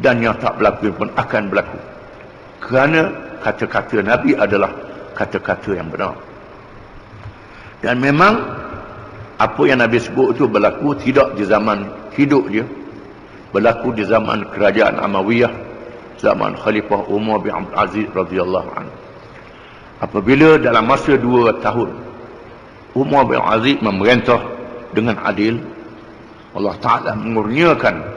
dan yang tak berlaku pun akan berlaku. Kerana kata-kata Nabi adalah kata-kata yang benar. Dan memang apa yang Nabi sebut itu berlaku tidak di zaman hidup dia. Berlaku di zaman kerajaan Amawiyah zaman Khalifah Umar bin Abdul Aziz radhiyallahu anhu. Apabila dalam masa dua tahun Umar bin Aziz memerintah dengan adil Allah Ta'ala mengurniakan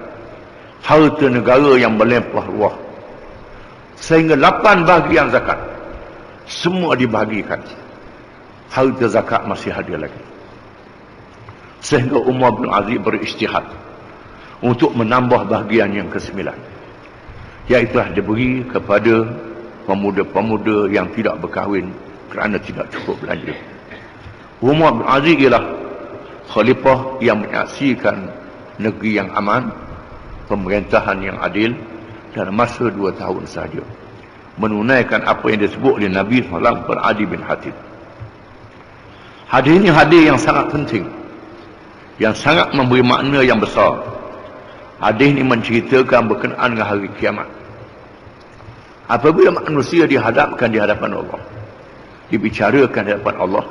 harta negara yang melimpah ruah. Sehingga lapan bahagian zakat. Semua dibahagikan. Harta zakat masih hadir lagi. Sehingga Umar bin Aziz beristihad untuk menambah bahagian yang ke-9 iaitu diberi kepada pemuda-pemuda yang tidak berkahwin kerana tidak cukup belanja. Umar bin Aziz ialah khalifah yang menyaksikan negeri yang aman, pemerintahan yang adil dalam masa dua tahun sahaja. Menunaikan apa yang disebut oleh Nabi SAW beradi bin Hatib. Hadis ini hadis yang sangat penting. Yang sangat memberi makna yang besar. Hadis ini menceritakan berkenaan dengan hari kiamat. Apabila manusia dihadapkan di hadapan Allah. Dibicarakan di hadapan Allah.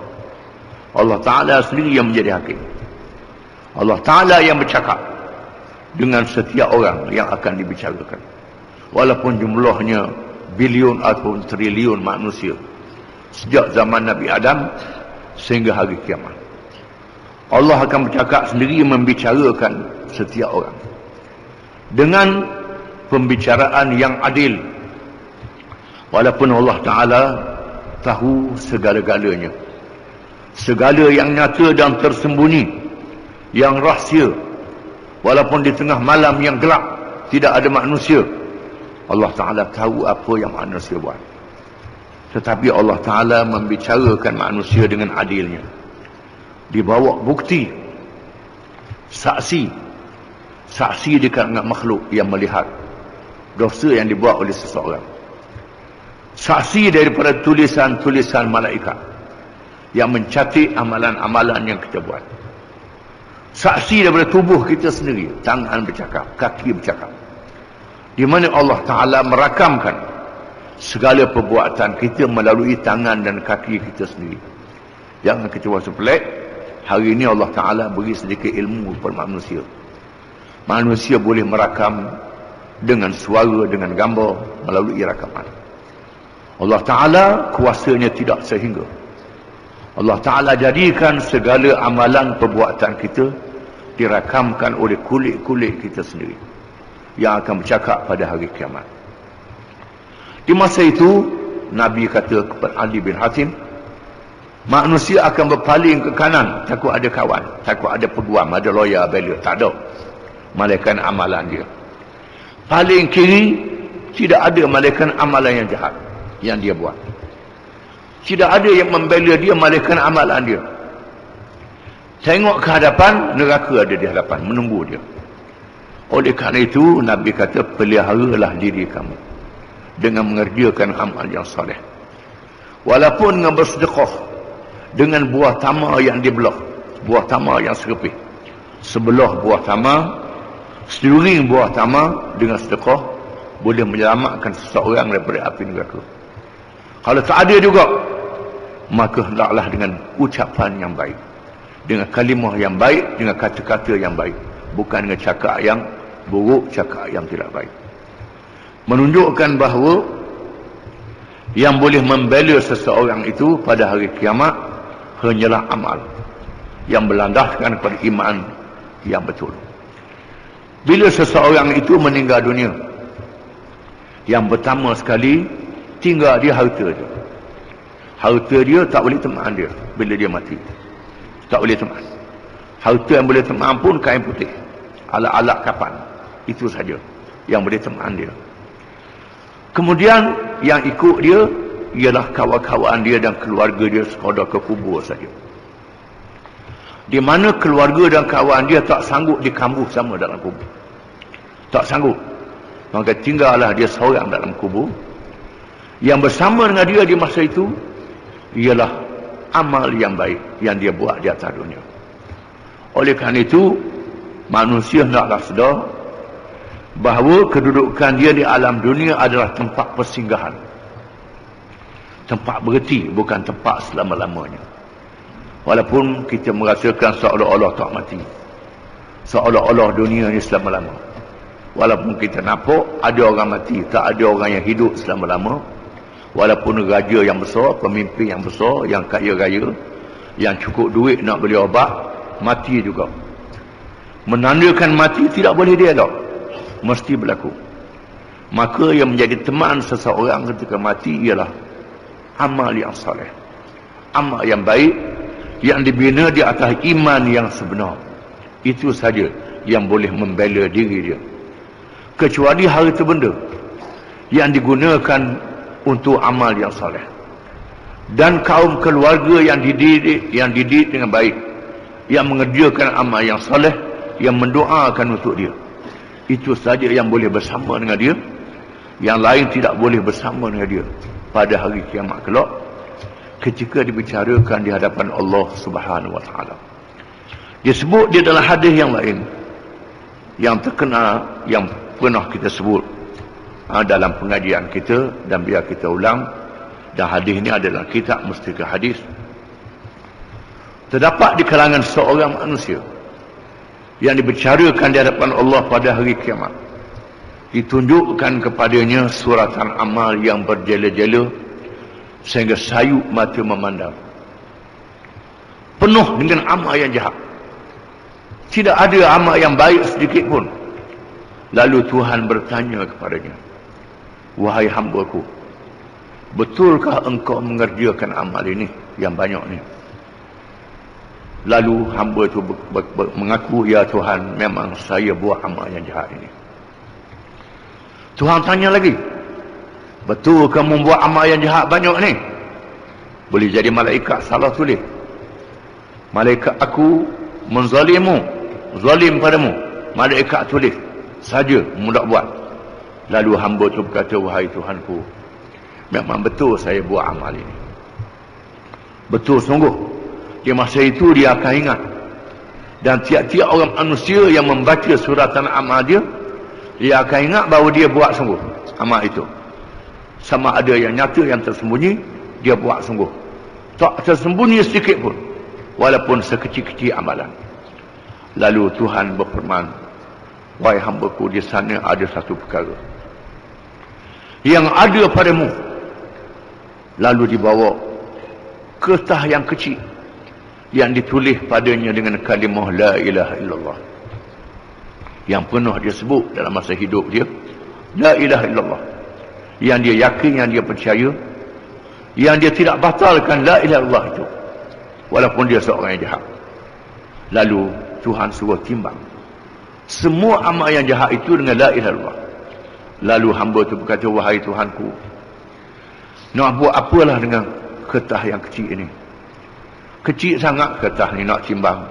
Allah Ta'ala sendiri yang menjadi hakim. Allah Ta'ala yang bercakap dengan setiap orang yang akan dibicarakan. Walaupun jumlahnya bilion atau triliun manusia. Sejak zaman Nabi Adam sehingga hari kiamat. Allah akan bercakap sendiri membicarakan setiap orang. Dengan pembicaraan yang adil. Walaupun Allah Ta'ala tahu segala-galanya segala yang nyata dan tersembunyi yang rahsia walaupun di tengah malam yang gelap tidak ada manusia. Allah Ta'ala tahu apa yang manusia buat. Tetapi Allah Ta'ala membicarakan manusia dengan adilnya. Dibawa bukti saksi saksi dekat dengan makhluk yang melihat dosa yang dibuat oleh seseorang. Saksi daripada tulisan-tulisan malaikat yang mencatat amalan-amalan yang kita buat. Saksi daripada tubuh kita sendiri, tangan bercakap, kaki bercakap. Di mana Allah Taala merakamkan segala perbuatan kita melalui tangan dan kaki kita sendiri. Jangan rasa pelik. Hari ini Allah Taala beri sedikit ilmu kepada manusia. Manusia boleh merakam dengan suara, dengan gambar melalui rakaman. Allah Taala kuasanya tidak sehingga Allah Ta'ala jadikan segala amalan perbuatan kita dirakamkan oleh kulit-kulit kita sendiri yang akan bercakap pada hari kiamat. Di masa itu, Nabi kata kepada Ali bin Hatim, manusia akan berpaling ke kanan, takut ada kawan, takut ada peguam, ada lawyer, bela, tak ada. Malaikat amalan dia. Paling kiri, tidak ada malaikat amalan yang jahat yang dia buat. Tidak ada yang membela dia malaikat amalan dia. Tengok ke hadapan, neraka ada di hadapan, menunggu dia. Oleh kerana itu, Nabi kata, peliharalah diri kamu. Dengan mengerjakan amal yang soleh. Walaupun dengan bersedekah. Dengan buah tamar yang dibelah. Buah tamar yang serpih. Sebelah buah tamar, seluring buah tamar dengan sedekah, boleh menyelamatkan seseorang daripada api neraka. Kalau tak ada juga, maka hendaklah dengan ucapan yang baik. Dengan kalimah yang baik dengan kata-kata yang baik. Bukan dengan cakap yang buruk cakap yang tidak baik. Menunjukkan bahawa yang boleh membela seseorang itu pada hari kiamat hanyalah amal yang berlandaskan kepada iman yang betul. Bila seseorang itu meninggal dunia yang pertama sekali tinggal di harta dia harta dia tak boleh teman dia bila dia mati. Tak boleh teman harta yang boleh teman pun kain putih. Alat-alat kapan? Itu saja yang boleh teman dia. Kemudian yang ikut dia ialah kawan-kawan dia dan keluarga dia sekadar ke kubur saja. Di mana keluarga dan kawan dia tak sanggup dikambuh sama dalam kubur. Tak sanggup. Maka tinggallah dia seorang dalam kubur. Yang bersama dengan dia di masa itu ialah amal yang baik yang dia buat di atas dunia. Oleh kerana itu, manusia hendaklah sedar bahawa kedudukan dia di alam dunia adalah tempat persinggahan. Tempat berhenti bukan tempat selama-lamanya. Walaupun kita merasakan seolah-olah tak mati. Seolah-olah dunia ni selama-lama. Walaupun kita nampak ada orang mati tak ada orang yang hidup selama-lama walaupun raja yang besar pemimpin yang besar yang kaya raya yang cukup duit nak beli obat mati juga. Menandakan mati tidak boleh dielak mesti berlaku. Maka yang menjadi teman seseorang ketika mati ialah amal yang soleh amal yang baik yang dibina di atas iman yang sebenar. Itu saja yang boleh membela diri dia. Kecuali hal itu benda yang digunakan untuk amal yang soleh. Dan kaum keluarga yang dididik yang dididik dengan baik. Yang mengerjakan amal yang soleh yang mendoakan untuk dia. Itu saja yang boleh bersama dengan dia. Yang lain tidak boleh bersama dengan dia. Pada hari kiamat kelak ketika dibicarakan di hadapan Allah Subhanahu wa taala. Dia sebut dia dalam hadis yang lain. Yang terkenal yang pernah kita sebut ha, dalam pengajian kita dan biar kita ulang dan hadis ini adalah kitab mustika hadis. Terdapat di kalangan seorang manusia yang dibicarakan di hadapan Allah pada hari kiamat ditunjukkan kepadanya suratan amal yang berjela-jela sehingga sayuk mata memandang penuh dengan amal yang jahat. Tidak ada amal yang baik sedikit pun. Lalu Tuhan bertanya kepadanya wahai hamba-Ku betulkah engkau mengerjakan amal ini yang banyak ni Lalu hamba itu mengaku, Ya Tuhan, memang saya buat amal yang jahat ini. Tuhan tanya lagi, Betul kamu buat amal yang jahat banyak ni? Boleh jadi malaikat salah tulis. Malaikat aku menzalimu, zalim padamu. Malaikat tulis, saja mudah buat. Lalu hamba itu berkata, Wahai Tuhanku, memang betul saya buat amal ini. Betul sungguh. Di masa itu dia akan ingat. Dan tiap-tiap orang manusia yang membaca suratan amal dia dia akan ingat bahawa dia buat sungguh amal itu. Sama ada yang nyata yang tersembunyi dia buat sungguh. Tak tersembunyi sedikit pun walaupun sekecil-kecil amalan. Lalu Tuhan berfirman wahai hambaku di sana ada satu perkara yang ada padamu. Lalu dibawa kertas yang kecil yang ditulis padanya dengan kalimah la ilaha illallah. Yang pernah dia sebut dalam masa hidup dia la ilaha illallah. Yang dia yakin yang dia percaya yang dia tidak batalkan la ilaha illallah itu. Walaupun dia seorang yang jahat. Lalu Tuhan suruh timbang. Semua amal yang jahat itu dengan la ilaha illallah lalu hamba itu berkata wahai Tuhanku nak buat apalah dengan ketah yang kecil ini? Kecil sangat kata ni nak timbang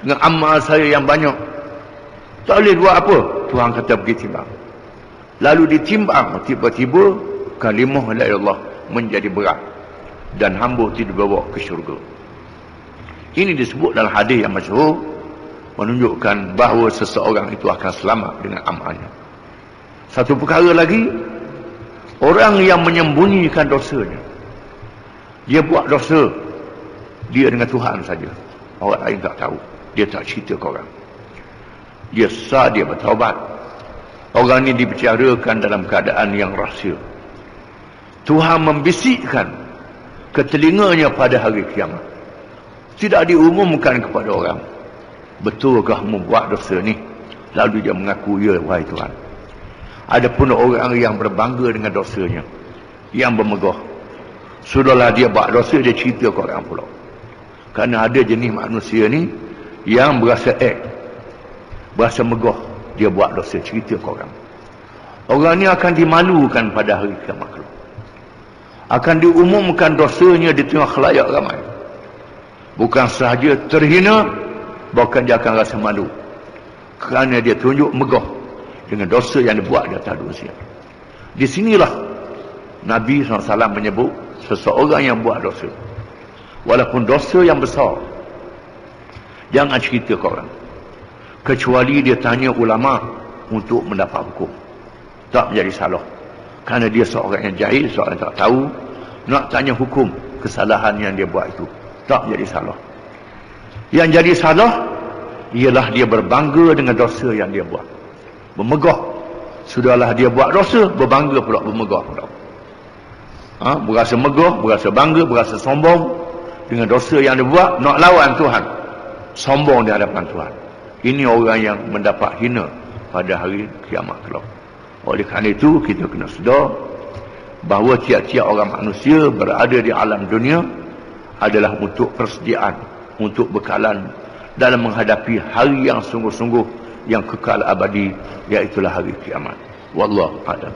dengan amal saya yang banyak tak boleh buat apa. Tuhan kata pergi timbang lalu ditimbang tiba-tiba kalimah la Allah menjadi berat. Dan hamba tidak dibawa ke syurga. Ini disebut dalam hadis yang masyhur menunjukkan bahawa seseorang itu akan selamat dengan amalnya satu perkara lagi orang yang menyembunyikan dosanya dia buat dosa dia dengan Tuhan saja. Orang lain tak tahu dia tak cerita ke orang. Dia sah dia bertaubat. Orang ini dibicarakan dalam keadaan yang rahsia. Tuhan membisikkan ke telinganya pada hari kiamat. Tidak diumumkan kepada orang betulkah membuat dosa ni? Lalu dia mengaku ya wahai Tuhan ada pun orang yang berbangga dengan dosanya yang bermegah sudahlah dia buat dosa dia cerita ke orang pula. Kerana ada jenis manusia ni yang berasa ek berasa megah dia buat dosa cerita ke orang. Orang ni akan dimalukan pada hari kiamat kelak. Akan diumumkan dosanya di tengah khalayak ramai. Bukan sahaja terhina bahkan dia akan rasa malu. Kerana dia tunjuk megah dengan dosa yang dibuat di atas dosa. Di sinilah Nabi SAW menyebut seseorang yang buat dosa. Walaupun dosa yang besar jangan cerita ke orang. Kecuali dia tanya ulama untuk mendapat hukum. Tak menjadi salah. Kerana dia seorang yang jahil seorang yang tak tahu nak tanya hukum kesalahan yang dia buat itu. Tak menjadi salah. Yang jadi salah ialah dia berbangga dengan dosa yang dia buat bermegah. Sudahlah dia buat dosa berbangga pula bermegah pula. Ha? berasa megah berasa bangga berasa sombong dengan dosa yang dia buat nak lawan Tuhan. Sombong di hadapan Tuhan. Ini orang yang mendapat hina pada hari kiamat kelak. Oleh kerana itu kita kena sedar bahawa tiap-tiap orang manusia berada di alam dunia adalah untuk persediaan untuk bekalan dalam menghadapi hari yang sungguh-sungguh yang kekal abadi iaitulah hari kiamat. Wallahu a'lam